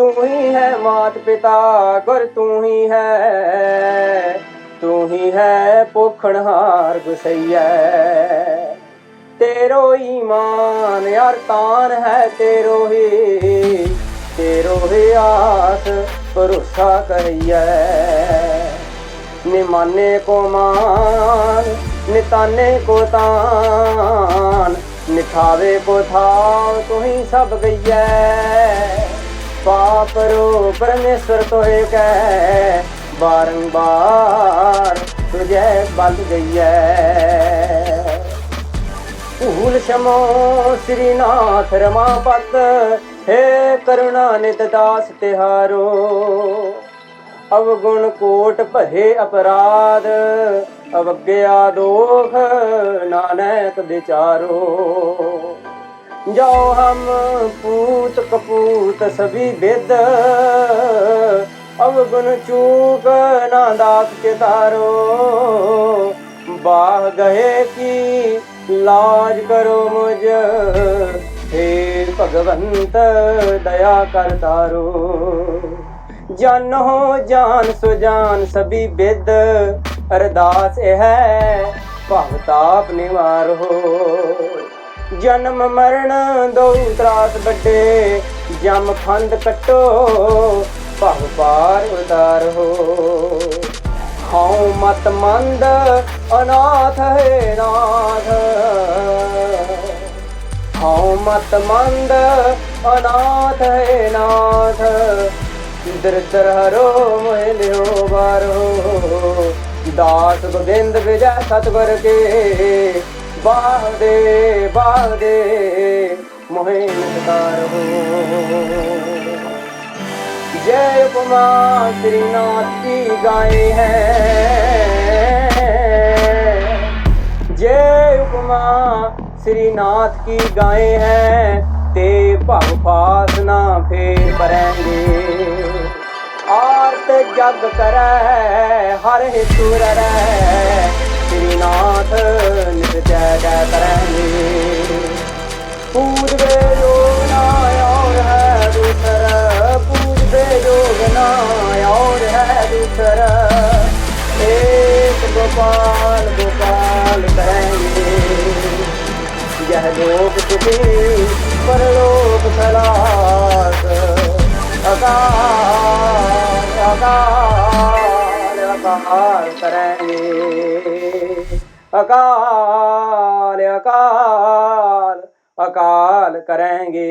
ਤੂੰ ਹੀ ਹੈ ਮਾਤ ਪਿਤਾ, ਗੁਰ ਤੂੰ ਹੀ ਹੈ। ਤੂੰ ਹੀ ਹੈ ਪੋਖਣਹਾਰ ਗੁਸਈਐ। ਤੇਰੋ ਈਮਾਨ ਯਾਰ ਤਾਨ ਹੈ ਤੇਰੋ ਹੀ। ਤੇਰੋ ਹੀ ਆਸ ਭਰੋਸਾ ਕਰੀਐ। ਨਿਮਾਨੇ ਕੋ ਮਾਨ, ਨਿਤਾਨੇ ਕੋ ਤਾਨ ਨਿਥਾਵੇ ਕੋ ਥਾਵ ਹੀ ਸਭ ਗਈਐ। ਪਾਪ ਰੂ ਪਰਮੇਸ਼ਰ ਤੋਏ ਕੈ ਬਾਰੰਬਾਰ ਤੁਝੇ ਬਲ ਗਈਐ ਭੂਲ ਸ਼ਮੋ ਸ੍ਰੀਨਾਥ ਰਮਾਪਤ ਹੈ ਕਰੁਣਾ ਨਿਤ ਦਾਸ ਤਿਹਾਰੋ। ਅਵਗੁਣ ਕੋਟ ਭਰੇ ਅਪਰਾਧ, ਅਵਗਿਆ ਦੋਖ ਨਾਨਕ ਵਿਚਾਰੋ। ਜਾਓ ਹਮ ਪੂਤ ਕਪੂਤ ਸਭੀ ਵਿਦ ਅਵਗੁਣ ਚੂਕ ਨਾ ਦਾਸ ਕੇ ਤਾਰੋ। ਬਾਹ ਗਏ ਕੀ, ਲਾਜ ਕਰੋ ਮੁਝ। हे ਭਗਵੰਤ, ਦਇਆ ਕਰ ਤਾਰੋ। ਜਨ ਹੋ ਜਾਨ, ਸੋ ਜਾਨ ਸਭੀ ਬਿਦ। ਅਰਦਾਸ ਇਹ ਹੈ ਭਵ ਤਾਪ ਨਿਵਾਰੋ। ਜਨਮ ਮਰਨ ਦੋ ਤਰਾਸ ਵੱਡੇ ਜਮ ਫੰਦ ਕਟੋ, ਭਵ ਪਾਰ ਹੋ। ਹਉ ਮਤ ਮੰਦ ਅਨਾਥ ਹੈ ਨਾਥ। ਹਉ ਮਤ ਮੰਦ ਅਨਾਥ ਹੈ ਨਾਥ। ਦਰਦਰ ਹਰੋ ਮੋਹਿ ਲਿਓ ਬਾਰੋ। ਦਾਸ ਗੋਬਿੰਦ ਵਿਜੈ ਸਤਗੁਰ ਕੇ। ਬਾਹਦੇ ਬਾਹਦੇ ਮੋਹਿਨਕਾਰ ਹੋ। ਜੈ ਉਪਮਾ ਤੇਰੀ ਨਾਥ ਕੀ ਗਾਏ ਹੈ। ਜੈ ਉਪਮਾ ਸ੍ਰੀ ਨਾਥ ਕੀ ਗਾਏ ਹੈ, ਤੇ ਭਵ ਫਾਸ ਨਾ ਫੇਰ ਪਰੈਂਗੇ ਆਰਤ ਜਗ ਕਰੈ, ਹਰ ਸੁਰ ਰਹਿ है दूसरा एक गोपाल गोपाल करेंगे यह लोक सुखी परलोक सलास अकाल अकाल अकाल करेंगे अकाल अकाल अकाल करेंगे